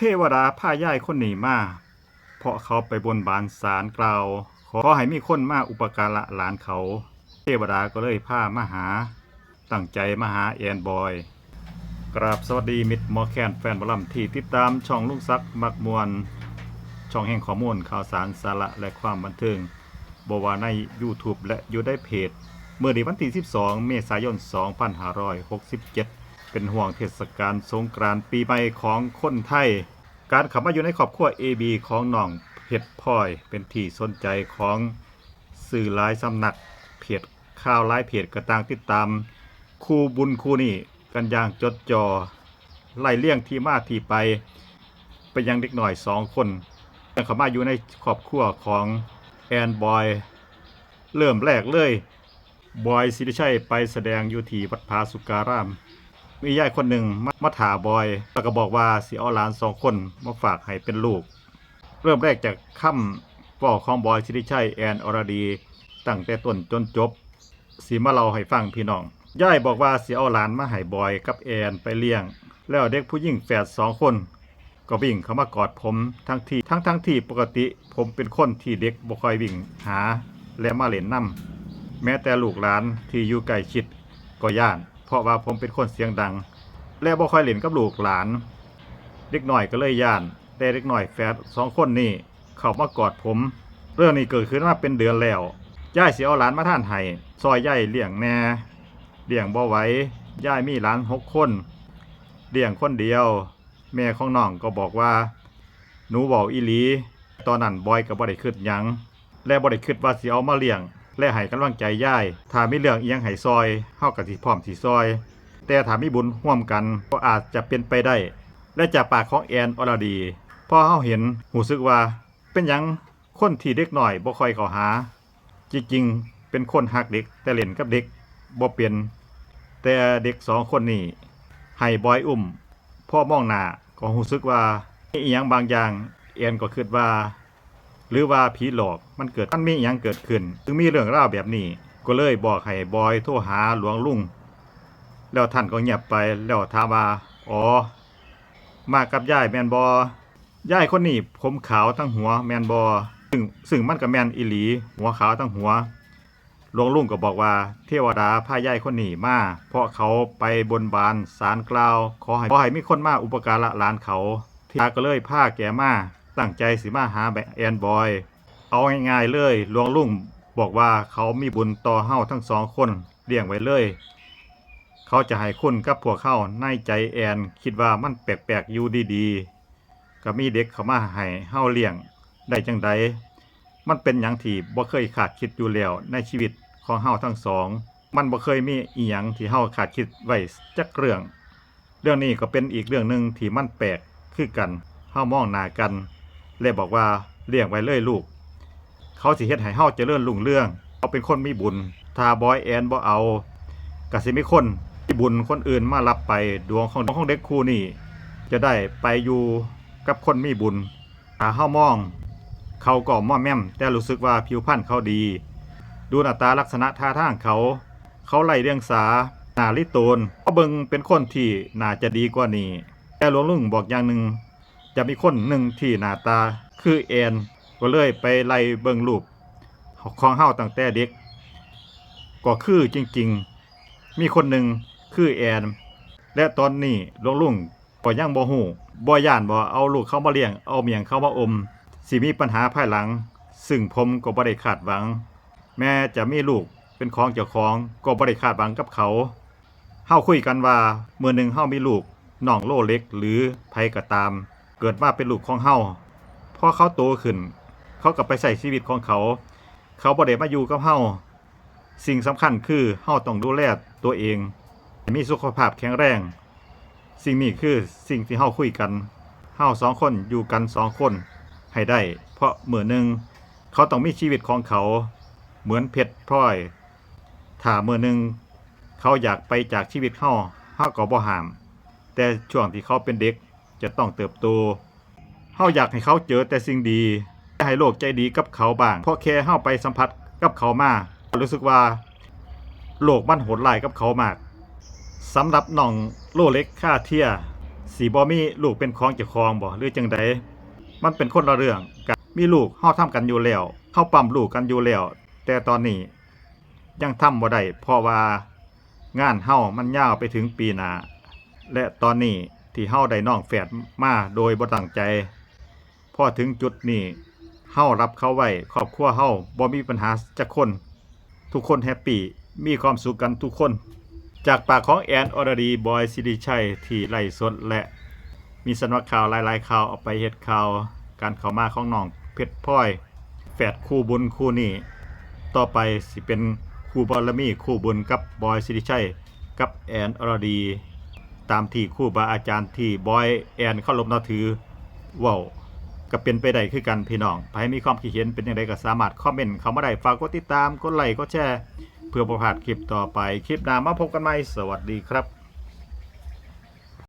เทวดาพาย่ายคนหนีมาเพราะเขาไปบนบานสารกล่าว ขอให้มีคนมาอุปการะหลานเขา เทวดาก็เลยพามาหา ตั้งใจมาหาแอนบอย กราบสวัสดีมิตรมอแคนแฟนบอลลัมที่ติดตามช่องลุงซักมักมวลช่องแห่งข้อมูลข่าวสารสาระและความบันเทิงบว่าใน YouTube และอยู่ได้เพจ เมื่อในวันที่ 12 เมษายน 2567 เป็นห่วงเทศกาลสงกรานต์ปีใหม่ของคนไทย การข้ามาอยู่ในครอบครัว AB ของน้องเพชรพลอย เป็นที่สนใจของสื่อหลายสำนักเพจข่าวหลายเพจกระต่างติดตามคู่บุญคู่นี่กันอย่างจดจอไล่เลี่ยงที่มาที่ไปไปยังเด็กหน่อยสองคนเขามาอยู่ในครอบครัวของแอนบอยเริ่มแรกเลย บอยสิริชัยไปแสดงอยู่ที่วัดพาสุการาม มียายคนหนึ่งมามาถาบอย แล้วก็บอกว่าสิเอาหลานสองคนมาฝากให้เป็นลูก เริ่มแรกจากค่ำบอของบอยสิริชัยแอนอรดี ตั้งแต่ต้นจนจบสีมาเล่าให้ฟังพี่น้องยายบอกว่าสิเอาหลานมาให้บอยกับแอนไปเลี้ยง แล้วเด็กผู้หญิงแฝดสองคน ก็วิ่งเข้ามากอดผมทั้งที่ทั้งทั้งที่ปกติผมเป็นคนที่เด็กบ่ค่อยวิ่งหาและมาเล่นน้ำแม้แต่ลูกหลานที่อยู่ใกล้ชิดก็ย่าน เพราะว่าผมเป็นคนเสียงดัง และบ่ค่อยเล่นกับลูกหลาน เด็กหน่อยก็เลยย่าน แต่เด็กหน่อยแฝดสองคนนี่เข้ามากอดผม เรื่องนี้เกิดขึ้นมาเป็นเดือนแล้วย่ายเสิเอาหลานมาท่านให้ซอยย่ายเลี้ยงแน่เลี้ยงบ่ไหว้ย่ายมีหลานหกคนเลี้ยงคนเดียว แม่ของน้องก็บอกว่า หนูบอกอีหลี ตอนนั้นบอยก็บ่ได้คิดหยัง และบ่ได้คิดว่าสิเอามาเลี้ยง และให้กำลังใจย่ายถ้ามีเรื่องอียังให้ซอยเฮาก็สิพร้อมสิซอย แต่ถ้ามีบุญร่วมกันก็อาจจะเป็นไปได้ และจากปากของแอนอรดีพอเฮาเห็นหูสึกว่า เป็นหยังคนที่เด็กหน่อยบ่ค่อยเข้าหา จริงๆเป็นคนหักเด็กแต่เล่นกับเด็กบ่เปลี่ยนแต่เด็กสองคนนี้ให้บอยอุ้มพ่อมองหน้าก็รู้สึกว่ามีอีหยังบางอย่างเอ็นก็คิดว่า หรือว่าผีหลอกมันเกิดมันมีอีหยังเกิดขึ้นถึงมีเรื่องราวแบบนี้ ก็เลยบอกให้บอยโทรหาหลวงลุงแล้วท่านก็เงียบไปแล้วถามว่าอ๋อ มากับยายแมนบอยายคนนี้ผมขาวทั้งหัวแมนบอซึ่งซึ่งมันก็แมนอีหลี หัวขาวทั้งหัวหลวงลุงก็บอกว่า เทวดาพายายคนนี้มาเพราะเขาไปบนบานสารกล่าว ขอให้ขอให้มีคนมาอุปการะหลานเขาที่ก็เลยพาแกมา ตั้งใจสิมาหาแบบแอนบอย เอาง่ายๆเลยหลวงลุงบอกว่าเขามีบุญต่อเฮาทั้งสองคนเลี้ยงไว้เลย เขาจะให้คุณกับพวกเข้าในใจแอน คิดว่ามันแปลกๆอยู่ดีๆ ก็มีเด็กเขามาให้เฮาเลี้ยงได้จังใดมันเป็นหยังที่บ่เคยขาดคิดอยู่แล้วในชีวิตของเฮาทั้งสอง มันบ่เคยมีอีหยังที่เฮาขาดคิดไว้จักเรื่อง เรื่องนี้ก็เป็นอีกเรื่องหนึ่งที่มันแปลกคือกันเฮามองหน้ากัน และบอกว่าเลี้ยงไว้เลยลูก เขาสิเฮ็ดให้เฮาเจริญรุ่งเรื่องเขาเป็นคนมีบุญถ้าบอยแอนบ่เอาก็สิมีคนมีบุญคนอื่นมารับไปดวงของของเด็กคู่นี้จะได้ไปอยู่กับคนมีบุญถ้าเฮามอง เขาก็ม่อแม่ม แต่รู้สึกว่าผิวพรรณเขาดี ดูหน้าตาลักษณะท่าทางเขา เขาไล่เรียงสาหนาลิโตนเขาเบิงเป็นคนที่น่าจะดีกว่านี้แต่หลวงลุงบอกอย่างหนึ่ง จะมีคนหนึ่งที่หน้าตาคือแอนก็เลยไปไล่เบิงรูปของเฮาตั้งแต่เด็ก ก็คือจริงๆ มีคนหนึ่งคือแอน และตอนนี้ลวงลุงก็ยังบ่ฮู้บ่ย่านบ่เอาลูกเข้ามาเลี้ยงเอาเมียงเข้ามาอมสิมีปัญหาภายหลัง ซึ่งผมก็บ่ได้คาดหวัง แม้จะมีลูกเป็นของเจ้าของก็บ่ได้คาดหวังกับเขาเฮาคุยกันว่าเมื่อหนึ่งเฮามีลูกน้องโลเล็กหรือไผก็ตาม เกิดมาเป็นลูกของเฮาพอเขาโตขึ้น เขาก็ไปใช้ชีวิตของเขา เขาบ่ได้มาอยู่กับเฮาสิ่งสำคัญคือเฮาต้องดูแลตัวเอง มีสุขภาพแข็งแรง สิ่งนี้คือสิ่งที่เฮาคุยกันเฮาสองคนอยู่กันสองคนให้ได้ เพราะเมื่อหนึ่งเขาต้องมีชีวิตของเขา เหมือนเพชรพลอยถ้าเมื่อหนึ่งเขาอยากไปจากชีวิตเขาเฮาก็บ่ห้าม แต่ช่วงที่เขาเป็นเด็ก จะต้องเติบโตเฮาอยากให้เขาเจอแต่สิ่งดี ให้โลกใจดีกับเขาบ้าง เพราะแค่เฮาไปสัมผัสกับเขามารู้สึกว่า โลกมันโหดร้ายกับเขามากสำหรับน้องโลเล็กค่าเทียสีบ่มีลูกเป็นของเจ้าของบ่หรือจังใดมันเป็นคนละเรื่องกันมีลูกเฮาทำกันอยู่แล้วเฮาปั๊มลูกกันอยู่แล้ว แต่ตอนนี้ยังทำบ่ได้เพราะว่างานเฮามันยาวไปถึงปีหน้าและตอนนี้ ที่เฮาได้น้องแฝดมาโดยบ่ตั้งใจพอถึงจุดนี้เฮารับเขาไว้ครอบครัวเฮาบ่มีปัญหาจักคน ทุกคนแฮปปี้มีความสุขกันทุกคน จากปากของแอนอรดีบอยสิริชัยที่ไล่สดและ มีสำนักข่าวหลายๆข่าวเอาไปเฮ็ดข่าว การเข้ามาของน้องเพชรพลอยแฝดคู่บุญคู่นี้ต่อไปสิเป็นคู่บารมีคู่บุญกับบอยสิริชัยกับแอนอรดี ตามที่ครู่บาอาจารย์ที่บอยแอนเข้าลบนับถือว้าก็เป็นไปได้คือกันพี่น้องใครมีความคิดเห็นเป็นอย่างไรก็สามารถคอมเมนต์เข้ามาได้ฝากกดติดตามกดไลค์กดแชร์ เพื่อประพาดคลิปต่อไปคลิปหน้ามาพบกันใหม่สวัสดีครับ